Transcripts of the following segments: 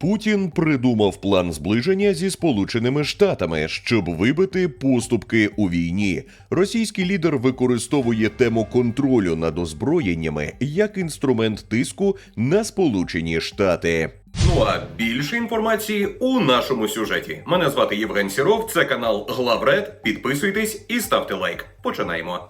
Путін придумав план зближення зі Сполученими Штатами, щоб вибити поступки у війні. Російський лідер використовує тему контролю над озброєннями як інструмент тиску на Сполучені Штати. Ну а більше інформації у нашому сюжеті. Мене звати Євген Сіров, це канал Главред. Підписуйтесь і ставте лайк. Починаємо.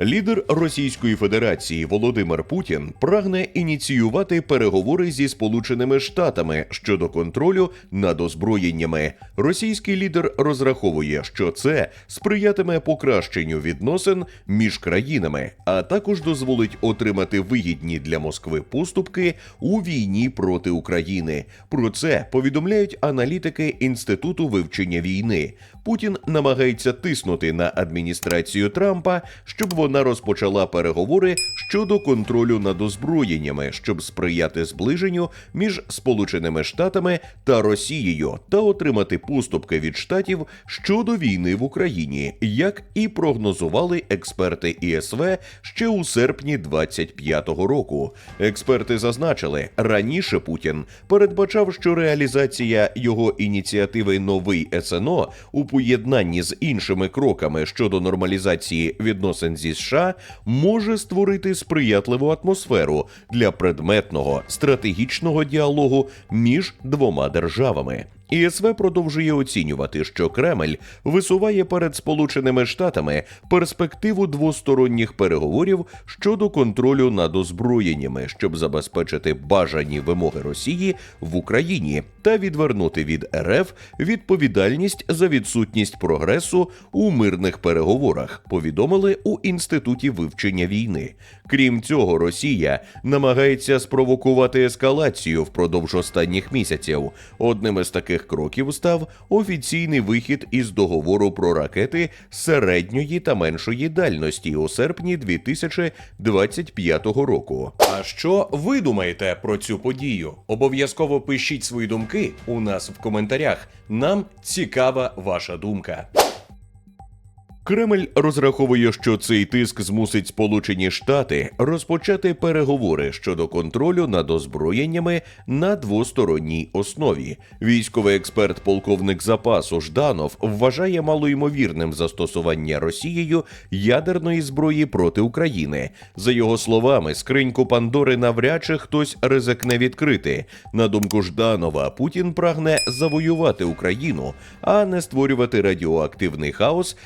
Лідер Російської Федерації Володимир Путін прагне ініціювати переговори зі Сполученими Штатами щодо контролю над озброєннями. Російський лідер розраховує, що це сприятиме покращенню відносин між країнами, а також дозволить отримати вигідні для Москви поступки у війні проти України. Про це повідомляють аналітики Інституту вивчення війни. Путін намагається тиснути на адміністрацію Трампа, щоб вона розпочала переговори щодо контролю над озброєннями, щоб сприяти зближенню між Сполученими Штатами та Росією та отримати поступки від штатів щодо війни в Україні, як і прогнозували експерти ІСВ ще у серпні 25-го року. Експерти зазначили, раніше Путін передбачав, що реалізація його ініціативи Новий СНО у поєднанні з іншими кроками щодо нормалізації відносин зі США може створити сприятливу атмосферу для предметного стратегічного діалогу між двома державами. ІСВ продовжує оцінювати, що Кремль висуває перед Сполученими Штатами перспективу двосторонніх переговорів щодо контролю над озброєннями, щоб забезпечити бажані вимоги Росії в Україні та відвернути від РФ відповідальність за відсутність прогресу у мирних переговорах. Повідомили у інституті вивчення війни. Крім цього, Росія намагається спровокувати ескалацію впродовж останніх місяців. Одним із таких кроків став офіційний вихід із договору про ракети середньої та меншої дальності у серпні 2025 року. А що ви думаєте про цю подію? Обов'язково пишіть свої думки у нас в коментарях. Нам цікава ваша думка. Кремль розраховує, що цей тиск змусить Сполучені Штати розпочати переговори щодо контролю над озброєннями на двосторонній основі. Військовий експерт, полковник запасу Жданов, вважає малоймовірним застосування Росією ядерної зброї проти України. За його словами, скриньку Пандори навряд чи хтось ризикне відкрити. На думку Жданова, Путін прагне завоювати Україну, а не створювати радіоактивний хаос,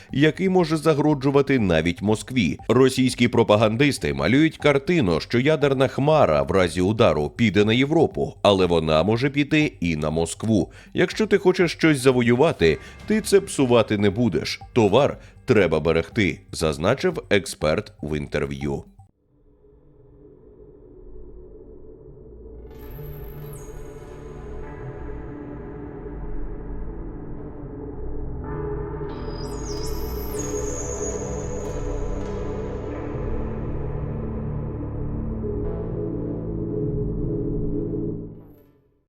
який може загроджувати навіть Москві. Російські пропагандисти малюють картину, що ядерна хмара в разі удару піде на Європу, але вона може піти і на Москву. Якщо ти хочеш щось завоювати, ти це псувати не будеш. Товар треба берегти, зазначив експерт в інтерв'ю.